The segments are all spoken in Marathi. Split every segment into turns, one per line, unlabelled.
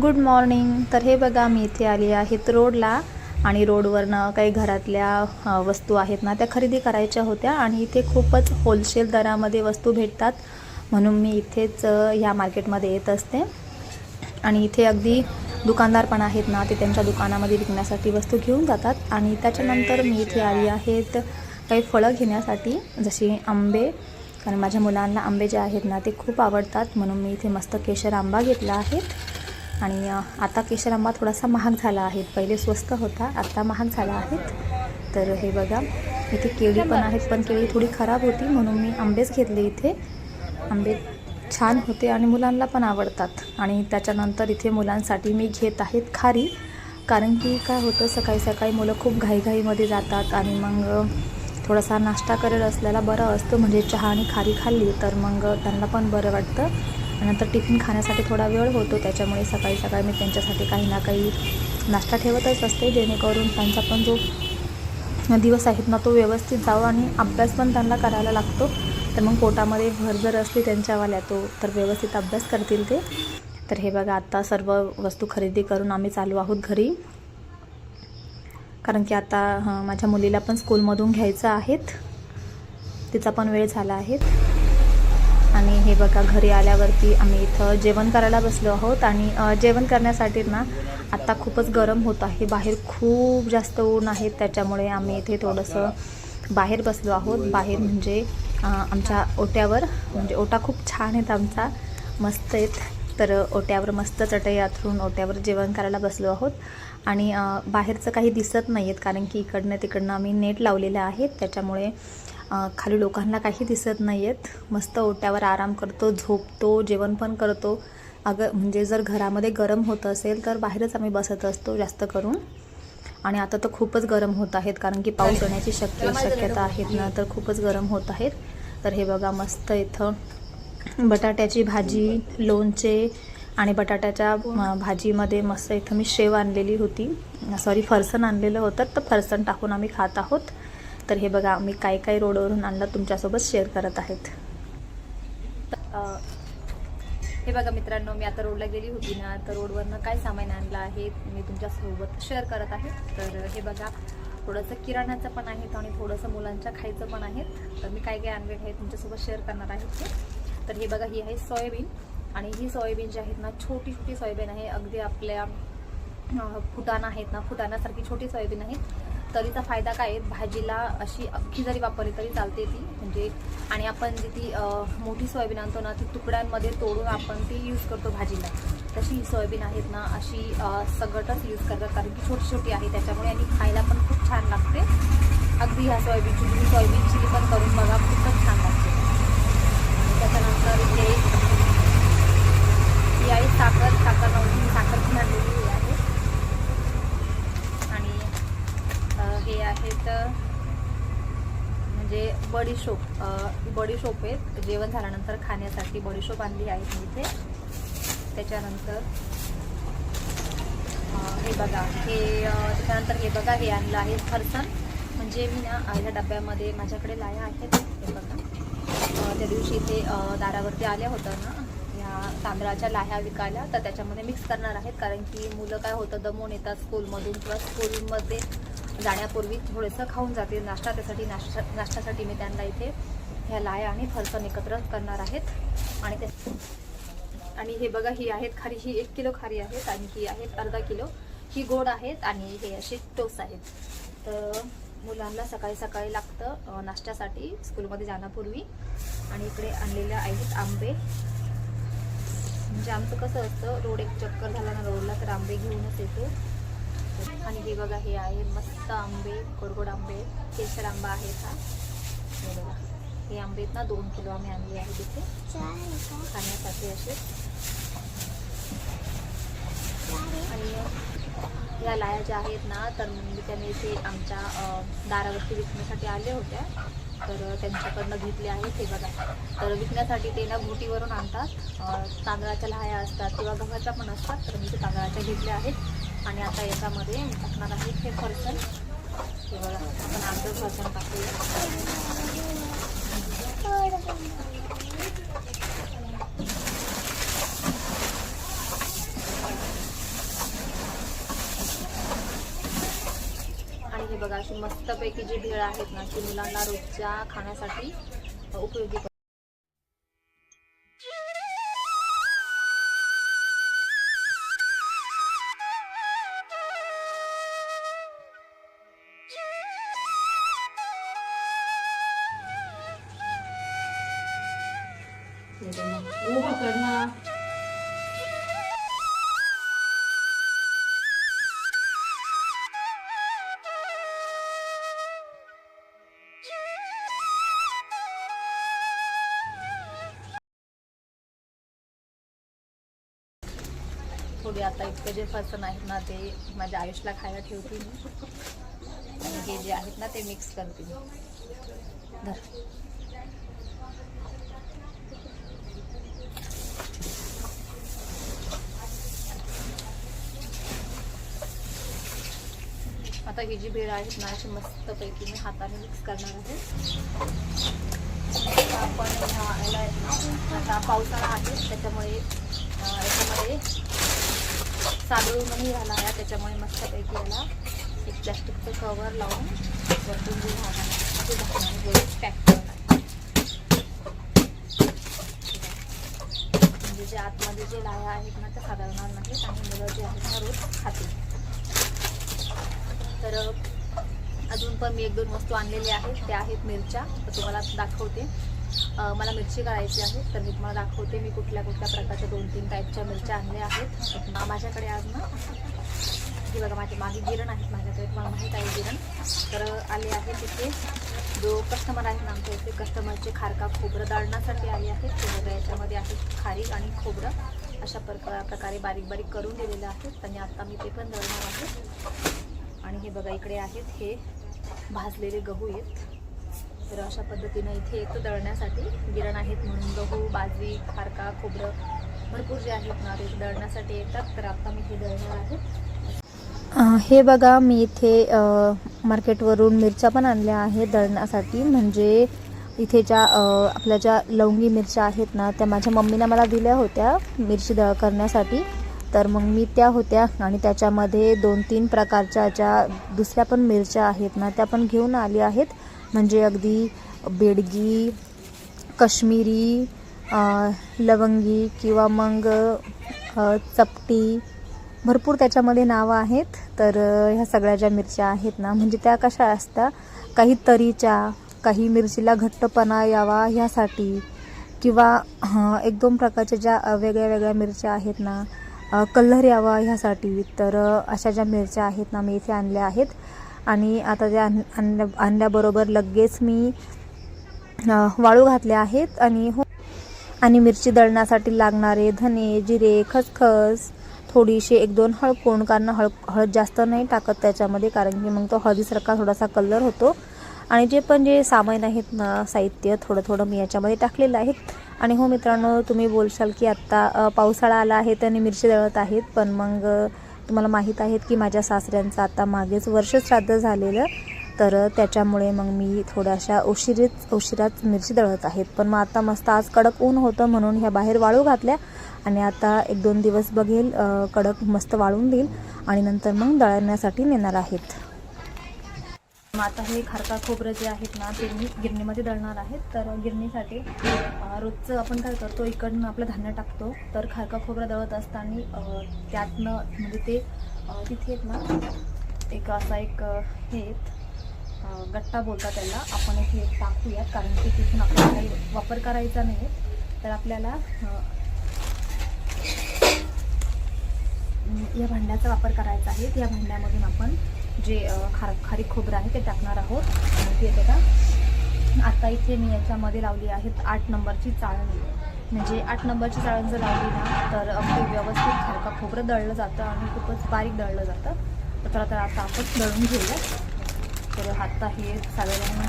गुड मॉर्निंग तर हे बघा मी इथे आली आहेत रोडला आणि रोडवरनं काही घरातल्या वस्तू आहेत ना त्या खरेदी करायच्या होत्या आणि इथे खूपच होलसेल दरामध्ये वस्तू भेटतात. म्हणून मी इथेच ह्या मार्केटमध्ये येत असते. आणि इथे अगदी दुकानदार पण आहेत ना ते त्यांच्या दुकानामध्ये विकण्यासाठी वस्तू घेऊन जातात. आणि त्याच्यानंतर मी इथे आली आहेत काही फळं घेण्यासाठी जशी आंबे. कारण माझ्या मुलांना आंबे जे आहेत ना ते खूप आवडतात. म्हणून मी इथे मस्त केशर आंबा घेतला आहे. आणि आता केशर आंबा थोडासा महाग झाला आहे. पहिले स्वस्त होता आता महाग झाला आहे. तर हे बघा इथे केळी पण आहेत पण केळी थोडी खराब होती म्हणून मी आंबेच घेतले इथे. आंबे छान होते आणि मुलांना पण आवडतात. आणि त्याच्यानंतर इथे मुलांसाठी मी घेत आहेत खारी. कारण की काय होतं सकाळी सकाळी मुलं खूप घाईघाईमध्ये जातात आणि मग थोडासा नाश्ता करत असल्याला बरं असतं. म्हणजे चहा आणि खारी खाल्ली तर मग त्यांना पण बरं वाटतं. नंतर टिफिन खाण्यासाठी थोडा वेळ होतो त्याच्यामुळे सकाळी सकाळी मी त्यांच्यासाठी काही ना काही नाश्ता ठेवतच असते जेणेकरून त्यांचा पण जो दिवस आहेत ना तो व्यवस्थित जावा आणि अभ्यास पण त्यांना करायला लागतो. तर मग पोटामध्ये भर जर असली त्यांच्यावाल्या तो तर व्यवस्थित अभ्यास करतील ते. तर हे बघा आत्ता सर्व वस्तू खरेदी करून आम्ही चालू आहोत घरी. कारण की आता हं, माझ्या मुलीला पण स्कूलमधून घ्यायचं आहेत. तिचा पण वेळ झाला आहे. आणि हे बघा घरी आल्यावरती आम्ही इथं जेवण करायला बसलो आहोत आणि जेवण करण्यासाठी ना आत्ता खूपच गरम होत आहे. बाहेर खूप जास्त ऊन आहे त्याच्यामुळे आम्ही इथे थोडंसं बाहेर बसलो आहोत. बाहेर म्हणजे आमच्या ओट्यावर म्हणजे ओटा खूप छान आहेत आमचा मस्त आहेत. तर ओट्यावर मस्त चटई आथरून ओट्यावर जेवण करायला बसलो आहोत. आणि बाहेरचं काही दिसत नाही आहेत कारण की इकडनं तिकडनं आम्ही नेट लावलेलं आहेत त्याच्यामुळे खाली लोकांना काही दिसत नाही आहेत मस्त ओट्यावर आराम करतो झोपतो जेवण पण करतो. अगं म्हणजे जर घरामध्ये गरम होत असेल तर बाहेरच आम्ही बसत असतो जास्त करून. आणि आता तर खूपच गरम होत आहेत कारण की पाऊस येण्याची शक्य शक्यता आहेत ना तर खूपच गरम होत आहेत. तर हे बघा मस्त इथं बटाट्याची भाजी लोणचे आणि बटाट्याच्या भाजीमध्ये मस्त इथं मी शेव आणलेली होती. सॉरी फरसन आणलेलं होतं. तर फरसन टाकून आम्ही खात आहोत. तर हे बघा मी काय काय रोडवरून आणलं तुमच्यासोबत शेअर करत आहेत. हे बघा मित्रांनो मी आता रोडला गेली होती ना तर रोडवरनं काय सामान आणलं आहे मी तुमच्यासोबत शेअर करत आहे. तर हे बघा थोडंसं किराणाचं पण आहेत आणि थोडंसं मुलांच्या खायचं पण आहे. तर मी काय काय आणले आहे तुमच्यासोबत शेअर करणार आहे ते तर हे बघा ही आहे सोयाबीन. आणि ही सोयाबीन जी आहेत ना छोटी छोटी सोयाबीन आहे. अगदी आपल्या फुटाणं फुटाणा आहेत ना फुटाण्यासारखी छोटी सोयाबीन आहेत तरीचा फायदा काय आहे? भाजीला अशी अख्खी जरी वापरली तरी चालते ती. म्हणजे आणि आपण जी ती मोठी सोयाबीन आणतो ना ती तुकड्यांमध्ये तोडून आपण ती यूज करतो भाजीला. तशी ही सोयाबीन आहेत ना अशी सगळंच सगटच यूज करतात. कारण की छोटी छोटी आहे त्याच्यामुळे आणि खायला पण खूप छान लागते. अगदी ह्या सोयाबीनची तुम्ही सोयाबीन चिली पण करून बघा खूपच छान लागते. त्याच्यानंतर इथे ही आहे साखर. साखर नव्हती साखर पण आणलेली आहे आणि अ, हे आहेत म्हणजे बडीशोप बडीशोप आहेत. जेवण झाल्यानंतर खाण्यासाठी बडीशोप आणली आहे मी इथे. त्याच्यानंतर हे बघा. हे त्याच्यानंतर हे बघा हे आणलं आहे फरसन म्हणजे मी ना ह्या डब्यामध्ये माझ्याकडे लाया आहेत. हे बघा. त्या दिवशी इथे दारावरती आल्या होत्या ना ह्या तांदळाच्या लाह्या विकायला. तर त्याच्यामध्ये मिक्स करणार आहेत. कारण की मुलं काय होतं दमून येतात स्कूलमधून किंवा स्कूलमध्ये जाण्यापूर्वी थोडंसं खाऊन जाते नाश्ता त्यासाठी नाश्ता नाश्त्यासाठी मी त्यांना इथे ह्या लाया आणि फरसन एकत्र करणार आहेत. आणि ते आणि हे बघा ही आहेत खारी ही एक किलो खारी आहेत आणि ही आहेत अर्धा किलो. ही गोड आहेत आणि हे असे टोस आहेत. तर मुलांना सकाळी सकाळी लागतं नाश्त्यासाठी स्कूलमध्ये जाण्यापूर्वी. आणि इकडे आणलेल्या आहेत आंबे. म्हणजे आमचं कसं असतं रोड एक चक्कर झाला ना रोडला तर आंबे घेऊनच येतो. आणि हे बघा हे आहे मस्त आंबे गोडगोड आंबे केसर आंबा आहे हा. हे बघा हे आंबे आहेत ना दोन किलो आम्ही आणले आहेत तिथे खाण्यासाठी असे. आणि या लाया ज्या आहेत ना तर मी त्याने इथे आमच्या दारावरती विकण्यासाठी आल्या होत्या. तर त्यांच्याकडनं घेतले आहेत हे बघा. तर विकण्यासाठी ते ना घोटीवरून आणतात. तांदळाच्या लाया असतात किंवा गव्हाच्या पण असतात तर मी ते तांदळाच्या घेतल्या आहेत. आणि आता याच्यामध्ये मी टाकणार आहे हे फरसन हे बघा आपण अर्ध फरसन टाकूया. हे बघा अशी मस्तपैकी जी भेळ आहेत ना ती मुलांना रोजच्या खाण्यासाठी उपयोगी पडते. आता इतकं जे फसन आहेत ना ते माझ्या आयुषला खायला ठेवते मी आणि हे जे आहेत ना ते मिक्स करते मी धर. आता ही जी भेळ आहेत ना अशी मस्तपैकी मी हाताने मिक्स करणार आहे. आपण ह्या- याला ना, आता पावसाळा आहे त्याच्यामुळे याच्यामध्ये सादळूनही झाला आहे त्याच्यामुळे मस्तपैकी याला एक प्लॅस्टिकचं कवर लावून वरतून जे झाकण ते झाकणाने व्यवस्थित पॅक करणार म्हणजे जे आतमध्ये जे लाया आहेत ना त्या साधारणार नाहीत आणि मुलं जे आहेत ना रोज खातील. तर अजून पण मी एक दोन वस्तू आणलेल्या आहेत. त्या आहेत मिरच्या. तर तुम्हाला दाखवते. मला मिरची काढायची आहे तर मी तुम्हाला दाखवते मी कुठल्या कुठल्या प्रकारच्या दोन तीन टाईपच्या मिरच्या आणल्या आहेत. माझ्याकडे आज ना हे बघा माझे मागे गिरण आहेत माझ्याकडे तुम्हाला माहीत आहे गिरण तर आले आहे तिथे जो कस्टमर आहेत ना आमच्या इथे कस्टमरचे खारका खोबरं दळण्यासाठी आले आहेत. ते बघा याच्यामध्ये आहेत खारीक आणि खोबरं. अशा प्रका प्रकारे बारीक बारीक करून दिलेलं आहेत आणि आता मी ते पण दळणार आहे. आणि हे बघा इकडे आहेत हे भाजलेले गहू आहेत. तर अशा पद्धतीनं इथे येतं दळण्यासाठी गिरण आहेत म्हणून गहू बाजरी खारका खोबरं भरपूर जे आहेत ना ते दळण्यासाठी येतात. तर आता मी हे दळणार आहे. हे बघा मी इथे मार्केटवरून मिरच्या पण आणल्या आहेत दळण्यासाठी. म्हणजे इथे ज्या आपल्या ज्या लवंगी मिरच्या आहेत ना त्या माझ्या मम्मीनं मला दिल्या होत्या मिरची दळ करण्यासाठी. तर मग मी त्या होत्या आणि त्याच्यामध्ये दोन तीन प्रकारच्या ज्या दुसऱ्या पण मिरच्या आहेत ना त्या पण घेऊन आली आहेत. म्हणजे अगदी बेडगी कश्मीरी लवंगी किंवा मग चपटी. भरपूर त्याच्यामध्ये नावं आहेत. तर ह्या सगळ्या ज्या मिरच्या आहेत ना म्हणजे त्या कशा असतात? काही तरीच्या काही मिरचीला घट्टपणा यावा ह्यासाठी किंवा एक दोन प्रकारच्या ज्या वेगळ्या वेगळ्या मिरच्या आहेत ना कलर यावा ह्यासाठी. तर अशा ज्या मिरच्या आहेत ना मी इथे आणल्या आहेत. आणि आता त्या आण- आणल्या आणल्याबरोबर लगेच मी वाळू घातले आहेत आणि हो आणि मिरची दळण्यासाठी लागणारे धने जिरे खसखस थोडीशी एक दोन हळकुंड कारण हळ हळद जास्त नाही टाकत त्याच्यामध्ये कारण की मग तो हळदीसारखा थोडासा कलर होतो. आणि जे पण जे सामान आहेत ना साहित्य थोडं थोडं मी याच्यामध्ये टाकलेलं आहे. आणि हो मित्रांनो तुम्ही बोलशाल की आत्ता पावसाळा आला आहे आणि मिरची दळत आहेत पण मग तुम्हाला माहीत आहेत की माझ्या सासऱ्यांचं आता मागेच वर्ष श्राद्ध झालेलं. तर त्याच्यामुळे मग मी थोड्याशा उशिरीच उशिराच मिरची दळत आहेत. पण मग आता मस्त आज कडक ऊन होतं म्हणून ह्या बाहेर वाळू घातल्या. आणि आता एक दोन दिवस बघेल कडक मस्त वाळून देईल. आणि नंतर मग दळण्यासाठी नेणार आहेत. मग आता हे खारका खोबरं जे आहेत ना ते मी गिरणीमध्ये दळणार आहेत तर गिरणीसाठी रोजचं आपण काय करतो इकडनं आपलं धान्य टाकतो. तर खारका खोबरं दळत असताना त्यातनं म्हणजे ते तिथे आहेत ना एक असा एक हे गट्टा बोलतात त्याला. आपण इथे टाकूयात कारण की तिथून आपल्याला काही वापर करायचा नाही. तर आपल्याला या भांड्याचा वापर करायचा आहे. या भांड्यामधून आपण जे खार खारीक खोबरं आहे ते टाकणार आहोत. आणि ते बघा आता इथे मी याच्यामध्ये लावली आहेत आठ नंबरची चाळणी. म्हणजे आठ नंबरची चाळण जर लावली ना तर अगदी व्यवस्थित खारका खोबरं दळलं जातं आणि खूपच बारीक दळलं जातं. तर आता आता आपण दळून घेऊया. तर आता हे साधारण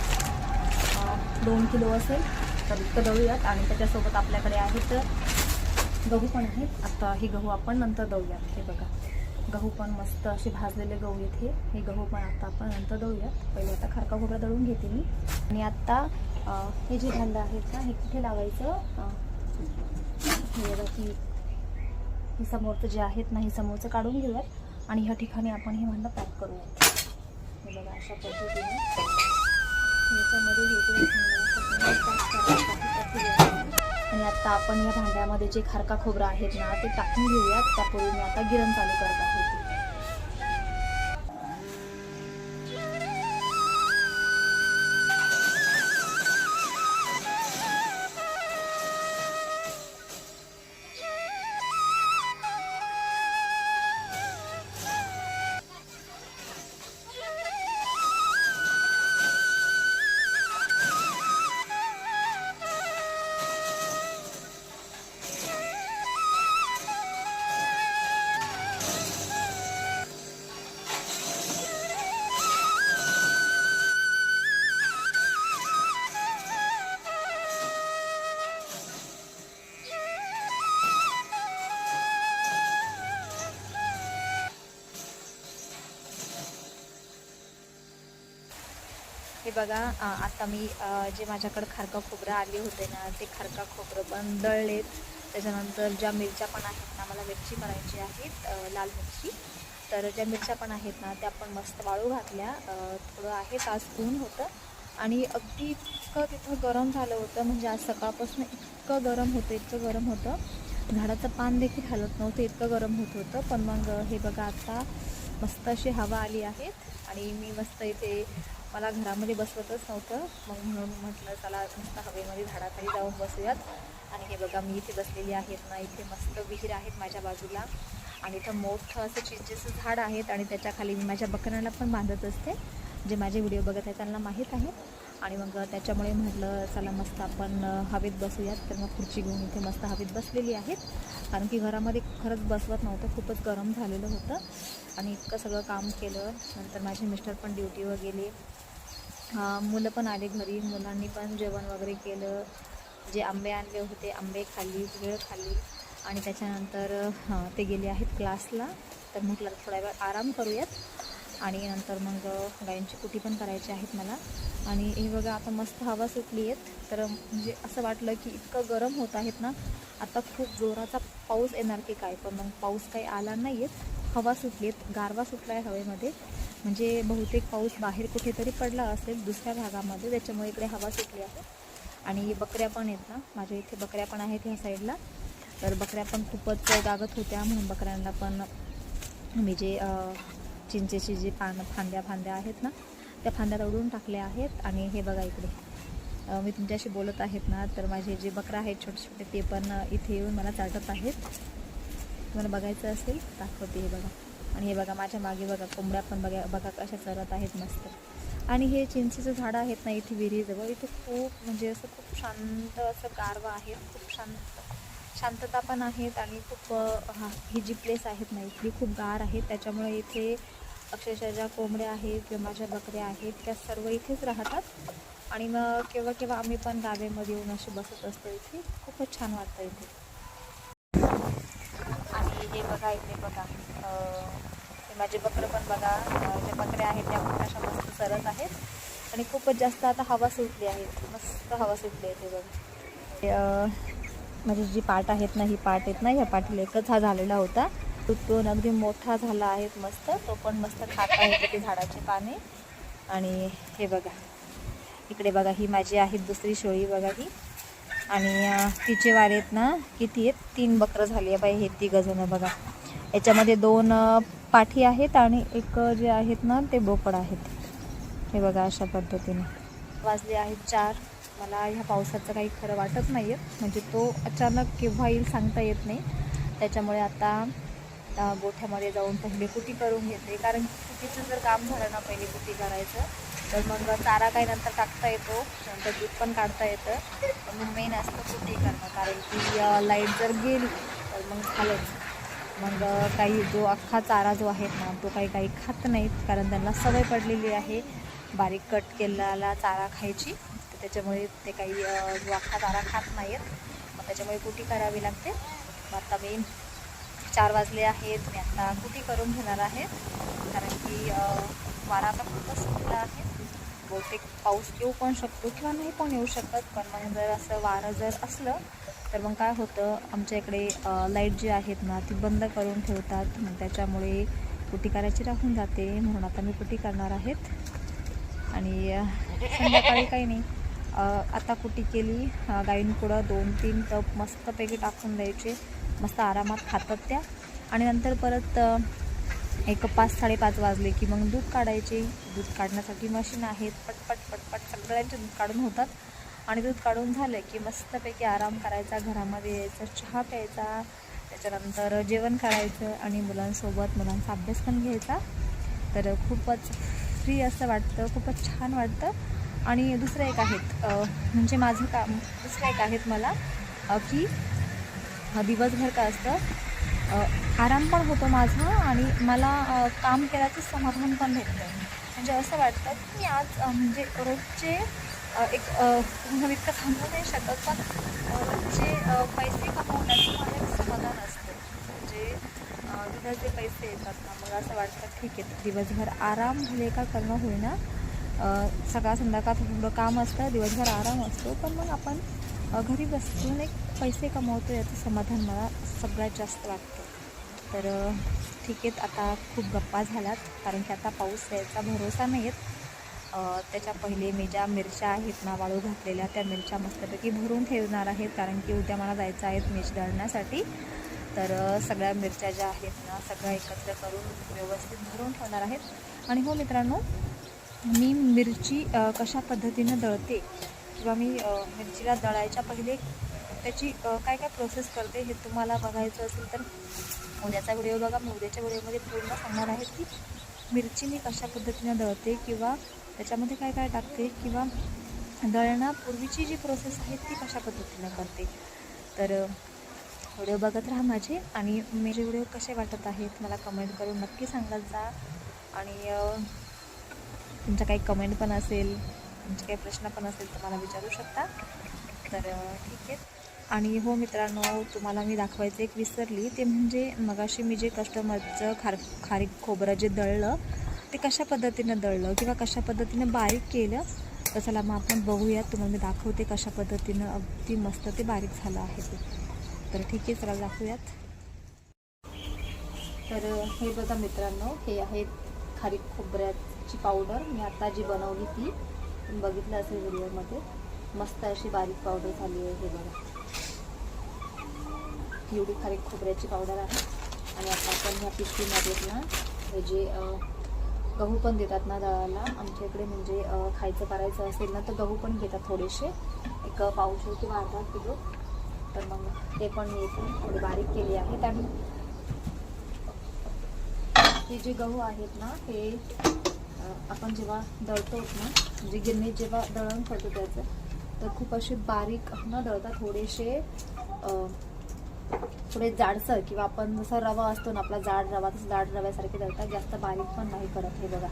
दोन किलो असेल तर इतकं दळूयात. आणि त्याच्यासोबत आपल्याकडे आहेत गहू पण आहेत. आता हे गहू आपण नंतर दळूयात. हे बघा. गहू पण मस्त असे भाजलेले गहू आहेत हे हे गहू पण आता आपण नंतर दळूयात. पहिले आता खारका खोबरा दळून घेते मी. आणि आत्ता हे जे भांडं आहेत ना हे कुठे लावायचं? हे की हे समोरचं जे आहेत ना हे समोरचं काढून घेऊयात. आणि ह्या ठिकाणी आपण हे भांडं पॅक करूयात. हे बघा अशा पद्धतीने. याच्यामध्ये हे आणि आत्ता आपण या भांड्यामध्ये जे खारका खोबरं आहेत ना ते टाकून घेऊयात. त्यापूर्वी मी आता गिरण चालू करत आहे. हे बघा आता मी जे माझ्याकडे खारका खोबरं आले होते ना ते खारका खोबरं पण दळलेत. त्याच्यानंतर ज्या मिरच्या पण आहेत ना मला मिरची करायची आहेत लाल मिरची. तर ज्या मिरच्या पण आहेत ना त्या पण मस्त वाळू घातल्या. थोडं आहे तास ऊन होतं. आणि अगदी इतकं तिथं गरम झालं होतं म्हणजे आज सकाळपासून इतकं गरम होतं इतकं गरम होतं. झाडाचं पान देखील हलत नव्हतं इतकं गरम होत होतं. पण मग हे बघा आता मस्त अशी हवा आली आहेत आणि मी मस्त इथे मला घरामध्ये बसवतच नव्हतं. मग म्हणून म्हटलं चला मस्त हवेमध्ये झाडाखाली जाऊन बसूयात. आणि हे बघा मी इथे बसलेली आहेत ना इथे मस्त विहीर आहेत माझ्या बाजूला. आणि इथं मोठं असं चिंचेचं झाड आहेत आणि त्याच्याखाली मी माझ्या बकऱ्यांना पण बांधत असते जे माझे व्हिडिओ बघत आहेत त्यांना माहीत आहे. आणि मग त्याच्यामुळे म्हटलं चला मस्त आपण हवेत बसूयात. तर मग खुर्ची घेऊन इथे मस्त हवेत बसलेली आहेत. कारण की घरामध्ये खरंच बसवत नव्हतं खूपच गरम झालेलं होतं. आणि इतकं सगळं काम केलं. नंतर माझे मिस्टर पण ड्युटीवर गेले. मुलं पण आले घरी. मुलांनी पण जेवण वगैरे केलं. जे आंबे आणले होते आंबे खाल्ली वेळ खाल्ली. आणि त्याच्यानंतर हां ते गेले आहेत क्लासला. तर म्हटलं थोडा वेळ आराम करूयात. आणि नंतर मग गायींची कुटी पण करायची आहेत मला. आणि हे बघा आता मस्त हवा सुटली आहेत तर म्हणजे असं वाटलं की इतकं गरम होत आहेत ना आता खूप जोराचा पाऊस येणार की काय? पण मग पाऊस काही आला नाही आहेत हवा सुटली आहेत गारवा सुटला आहे हवेमध्ये. म्हणजे बहुतेक पाऊस बाहेर कुठेतरी पडला असेल दुसऱ्या भागामध्ये त्याच्यामुळे इकडे हवा सुटली आहे. आणि बकऱ्या पण आहेत ना माझ्या इथे बकऱ्या पण आहेत ह्या साईडला तर बकऱ्या पण खूपच गागत होत्या म्हणून बकऱ्यांना पण मी जे चिंचेची जी पान फांद्या फांद्या आहेत ना त्या फांद्या तोडून टाकल्या आहेत. आणि हे बघा इकडे. मी तुमच्याशी बोलत आहेत ना तर माझे जे बकरा आहेत छोटे छोटे ते पण इथे येऊन मला चाटत आहेत. तुम्हाला बघायचं असेल दाखवते हे बघा. आणि हे बघा माझ्या मागे बघा कोंबड्या पण बघा बघा कशा चरत आहेत मस्त. आणि हे चिंचेचं झाडं आहेत ना इथे विहिरीजवळ इथे खूप म्हणजे असं खूप शांत असं गारवा आहे खूप शांत. शांतता पण आहेत आणि खूप हा ही जी प्लेस आहेत ना इथली खूप गार आहेत. त्याच्यामुळे इथे अक्षरशः ज्या कोंबड्या आहेत किंवा माझ्या बकऱ्या आहेत त्या सर्व इथेच राहतात. आणि मग केव्हा केव्हा आम्ही पण गावेमध्ये येऊन असे बसत असतो इथे. खूपच छान वाटतं इथे. आणि हे बघा इथे बघा माझे बकरं पण बघा जे ज्या बकऱ्या आहेत त्या पण अशा मस्त सरत आहेत. आणि खूपच जास्त आता हवा सुटली आहे. मस्त हवा सुटली आहे ते बघा. माझी जी पाट आहेत ना ही पाट आहेत ना ह्या पाठीला एकच हा झालेला होता. तो अगदी मोठा झाला आहे मस्त. तो पण मस्त खात आहे ते झाडाची पाने. आणि हे बघा. इकडे बघा ही माझी आहे दुसरी शेळी बघा ही. आणि तिचे वारे आहेत ना किती आहेत? तीन बकरं झाली आहे बाई हे तिघं जणं बघा. याच्यामध्ये दोन पाठी आहेत आणि एक जे आहेत ना ते बोकड आहेत. हे बघा अशा पद्धतीने. वाजले आहेत चार. मला ह्या पावसाचं काही खरं वाटत नाही आहे म्हणजे तो अचानक केव्हा येईल सांगता येत नाही. त्याच्यामुळे आता गोठ्यामध्ये जाऊन पहिले कुटी करून घेते. कारण कुटीचं जर काम झालं ना पहिले कुटी करायचं तर मग चारा काही नंतर टाकता येतो नंतर दूध पण काढता येतं. पण मग मेन असतं कुटी करणं. कारण की लाइट जर गेली तर मग झालं मग काही जो अख्खा चारा जो आहे ना तो काही काही खात नाहीत कारण त्यांना सवय पडलेली आहे बारीक कट केलेला चारा खायची. तर त्याच्यामुळे ते काही जो अख्खा चारा खात नाहीत. मग त्याच्यामुळे कुटी करावी लागते. मग आता मी चार वाजले आहेत. मी आता कुटी करून घेणार आहे. कारण की वारा आता खूपच सुटला आहे. बहुतेक पाऊस येऊ पण शकतो किंवा नाही पण येऊ शकत पण मग जर असं वारं जर असलं तर मग काय होतं? आमच्या इकडे लाइट जी आहेत ना ती बंद करून ठेवतात. मग त्याच्यामुळे पुटी करायची राहून जाते म्हणून आता मी पुटी करणार आहेत? आणि संध्याकाळी काही नाही. आता कुटी केली? गाईंपुढं दोन तीन टप मस्तपैकी टाकून द्यायचे. मस्त आरामात खातात त्या. आणि नंतर परत एक पाच साडेपाच वाजले की मग दूध काढायचे. दूध काढण्यासाठी मशीन आहेत. पटपट पटपट सगळ्यांचे दूध काढून होतात. आणि दूध काढून झालं की मस्तपैकी आराम करायचा घरामध्ये यायचं चहा प्यायचा. त्याच्यानंतर जेवण करायचं आणि मुलांसोबत मुलांचा अभ्यास पण घ्यायचा. तर खूपच फ्री असं वाटतं खूपच छान वाटतं. आणि दुसरं एक आहेत म्हणजे माझं काम दुसरं एक आहेत मला की दिवसभर का असतं आराम पण होतो माझा आणि मला काम केल्याचं समाधान पण भेटतं. म्हणजे असं वाटतं की मी आज म्हणजे रोजचे एक तुम्हाला इतकं सांगू नाही शकत पण रोजचे पैसे कमवण्याचं मला एक समाधान असतं. म्हणजे दुधाचे पैसे येतात ना मला असं वाटतं ठीक आहे दिवसभर आराम भले का करणं होईना सकाळ संध्याकाळ थोडं काम असतं दिवसभर आराम असतो पण मग आपण घरी बसून एक पैसे कमवतो याचं समाधान मला सगळ्यात जास्त वाटतं. तर ठीक आहेत आता खूप गप्पा झाल्यात कारण की आता पाऊस यायचा भरोसा नाही आहेत त्याच्या पहिले मी ज्या मिरच्या आहेत ना वाळू घातलेल्या त्या मिरच्या मस्तपैकी भरून ठेवणार आहेत कारण की उद्या मला जायचं आहेत मिरची दळण्यासाठी तर सगळ्या मिरच्या ज्या आहेत ना सगळ्या एकत्र करून व्यवस्थित भरून ठेवणार आहेत. आणि हो मित्रांनो मी मिरची कशा पद्धतीनं दळते किंवा मी मिरचीला दळायच्या पहिले त्याची काय काय प्रोसेस करते हे तुम्हाला बघायचं असेल तर उद्याचा व्हिडिओ बघा. मी उद्याच्या व्हिडिओमध्ये पूर्ण सांगणार आहे की मिरची मी कशा पद्धतीनं दळते किंवा त्याच्यामध्ये काय काय टाकते किंवा दळण्यापूर्वीची जी प्रोसेस आहे ती कशा पद्धतीनं करते. तर व्हिडिओ बघत राहा माझे आणि माझे व्हिडिओ कसे वाटत आहेत मला कमेंट करून नक्की सांगत जा. आणि अ, तुमचा काही कमेंट पण असेल तुमचे काही प्रश्न पण असेल तर मला विचारू शकता. तर ठीक आहे. आणि हो मित्रांनो तुम्हाला मी दाखवायचं एक विसरली. ते म्हणजे मगाशी मी जे कस्टमरचं खार खारीक खोबरं जे दळलं ते कशा पद्धतीनं दळलं किंवा कशा पद्धतीनं बारीक केलं तर चला मग आपण बघूयात. तुम्हाला मी दाखवते कशा पद्धतीनं अगदी मस्त ते बारीक झालं आहे ते. तर ठीक आहे चला दाखवूयात. तर हे बघा मित्रांनो हे आहे खारीक खोबऱ्याची पावडर. मी आता जी बनवली ती तुम्ही बघितलं असेल व्हिडिओमध्ये मस्त अशी बारीक पावडर झाली आहे हे बघा. एवढी खारीक खोबऱ्याची पावडर आहे. आणि आता आपण ह्या पिशवीमध्ये ना हे जे गहू पण देतात ना दळाला आमच्या इकडे म्हणजे खायचं करायचं असेल ना तर गहू पण घेतात थोडेसे. एक पावशे किंवा अर्धा किलो. तर मग ते पण मी इथे थोडी बारीक केली आहेत आणि हे जे गहू आहेत ना हे आपण जेव्हा दळतो ना म्हणजे गिरणी जेव्हा दळण करतो त्याचं तर खूप असे बारीक न दळता थोडेसे थोडे जाडसर किंवा आपण जसा रवा असतो ना आपला जाड रवा तसं जाड रव्यासारखे दळतात जास्त बारीक पण नाही करत हे बघा.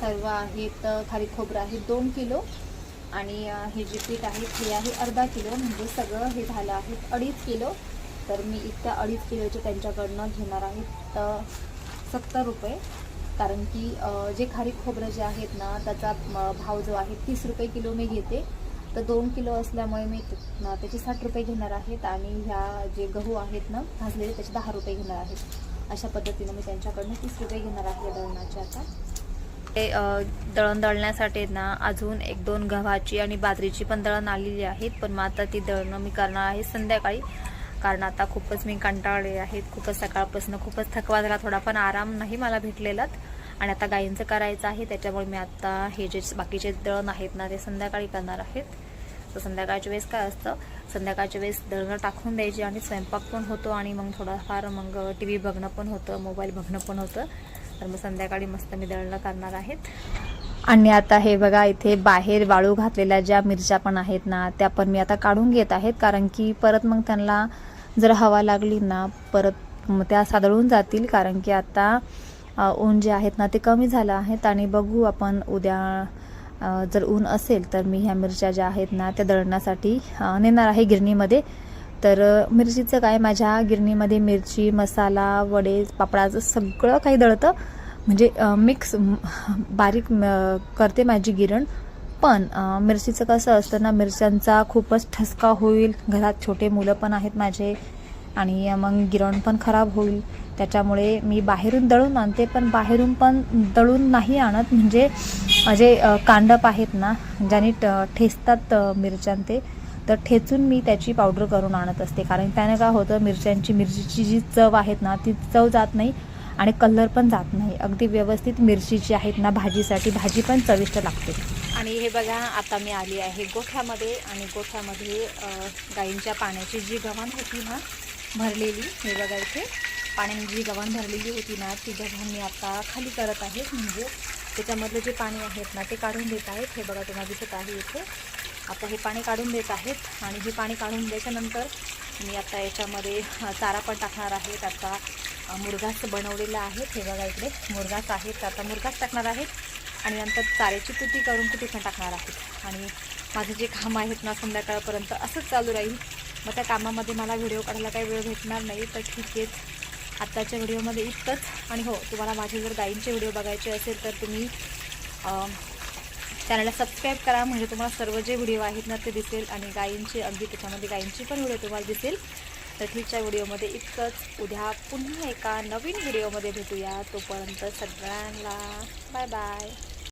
सर्व आहेत खाली खोबरं आहे दोन किलो. आणि हे जे पीठ आहे ते आहे अर्धा किलो म्हणजे सगळं हे झालं आहे अडीच किलो. तर मी इतक्या अडीच किलोचे त्यांच्याकडनं घेणार आहेत सत्तर रुपये. कारण की जे खारी खोबरं जे आहेत ना त्याचा भाव जो आहे तीस रुपये किलो मी घेते. तर दोन किलो असल्यामुळे मी त्याचे साठ रुपये घेणार आहेत आणि ह्या जे गहू आहेत ना भाजलेले त्याचे दहा रुपये घेणार आहेत अशा पद्धतीनं मी त्यांच्याकडनं तीस रुपये घेणार आहे दळणाचे आता. ते दळण दळण्यासाठी ना अजून एक दोन गव्हाची आणि बाजरीची पण दळण आलेली आहेत पण मग आता ती दळणं मी करणार आहे संध्याकाळी. कारण आता खूपच मी कंटाळले आहेत खूपच सकाळपासून खूपच थकवा झाला थोडा पण आराम नाही मला भेटलेलाच. आणि आता गाईंचं करायचं आहे त्याच्यामुळे मी आता हे जे बाकीचे दळण आहेत ना ते संध्याकाळी करणार आहेत. तर संध्याकाळच्या वेळेस काय असतं संध्याकाळच्या वेळेस दळणं टाकून द्यायची आणि स्वयंपाक पण होतो आणि मग थोडाफार मग टी व्ही बघणं पण होतं मोबाईल बघणं पण होतं. तर मग संध्याकाळी मस्त मी दळणं करणार आहेत. आणि आता हे बघा इथे बाहेर वाळू घातलेल्या ज्या मिरच्या पण आहेत ना त्या पण मी आता काढून घेत आहेत. कारण की परत मग त्यांना जर हवा लागली ना परत मग त्या सादळून जातील. कारण की आता ऊन जे आहेत ना ते कमी झालं आहेत. आणि बघू आपण उद्या जर ऊन असेल तर मी ह्या मिरच्या ज्या आहेत ना त्या दळण्यासाठी नेणार आहे गिरणीमध्ये. तर मिरचीचं काय माझ्या गिरणीमध्ये मिरची मसाला वडे पापडाचं सगळं काही दळतं. म्हणजे मिक्स बारीक करते माझी गिरण. पण मिरचीचं कसं असतं ना मिरच्यांचा खूपच ठसका होईल. घरात छोटे मुलं पण आहेत माझे. आणि मग गिरण पण खराब होईल. त्याच्यामुळे मी बाहेरून दळून आणते. पण बाहेरून पण दळून नाही आणत. म्हणजे जे कांडप आहेत ना ज्याने ट- ठेचतात मिरच्यां ते तर ठेचून मी त्याची पावडर करून आणत असते. कारण त्याने काय होतं मिरच्यांची मिरचीची जी चव आहेत ना ती चव जात नाही आणि कलर पण जात नाही. अगदी व्यवस्थित मिरचीची आहेत ना भाजीसाठी भाजी पण चविष्ट लागते. आणि हे बघा आता मी आली आहे गोठ्यामध्ये आणि गोठ्यामध्ये गाईंच्या पाण्याची जी गव्हाण होती ना भरलेली हे बघा इथे. पाण्याने जी गव्हाण भरलेली होती ना ती गव्हाण मी आता खाली करत आहे. म्हणजे त्याच्यामधलं जे पाणी आहेत ना ते काढून देत आहेत. हे बघा तुम्हाला दिसत आहे इथे. आता हे पाणी काढून देत आहेत आणि हे पाणी काढून द्यायच्यानंतर मी आता याच्यामध्ये चारा पण टाकणार आहे. आता मुरगास मुरघास बनवलेला आहे. हे बघा इकडे मुरघास आहेत आता मुरघास टाकणार आहेत आणि नंतर चाऱ्याची कुटी करून कुटी पण टाकणार आहेत आणि माझं जे काम आहेत ना संध्याकाळपर्यंत असंच चालू राहील. मग त्या कामामध्ये मला व्हिडिओ काढायला काही वेळ भेटणार नाही तर ठीक आहे. आत्ताच्या व्हिडिओमध्ये इतकंच. आणि हो तुम्हाला माझे जर गाईंचे व्हिडिओ बघायचे असेल तर तुम्ही चॅनलला सबस्क्राईब करा. म्हणजे तुम्हाला सर्व जे व्हिडिओ आहेत ना ते दिसेल आणि गायींची अगदी त्याच्यामध्ये गायींची पण व्हिडिओ तुम्हाला दिसेल. तर ठीकच्या व्हिडिओमध्ये इतकंच. उद्या पुन्हा एका नवीन व्हिडिओमध्ये भेटूया. तोपर्यंत सगळ्यांना बाय बाय.